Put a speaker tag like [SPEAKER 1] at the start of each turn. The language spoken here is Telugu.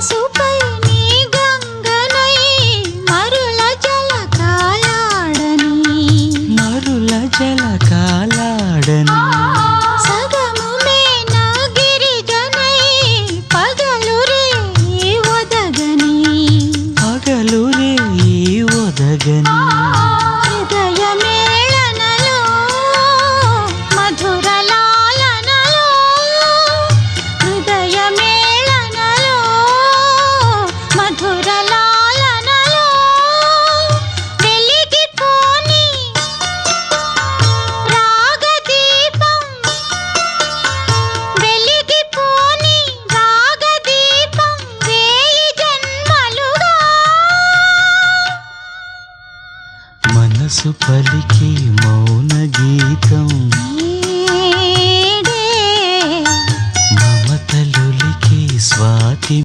[SPEAKER 1] మనసుపై నీ గంగనై మరుల జలకాలాడని.
[SPEAKER 2] మరుల జల కాలాడని
[SPEAKER 1] సగము మేన గిరిజనై పగలు రే ఒదగని
[SPEAKER 2] పగలు రే ఒదగని మనసు పలికి మౌన.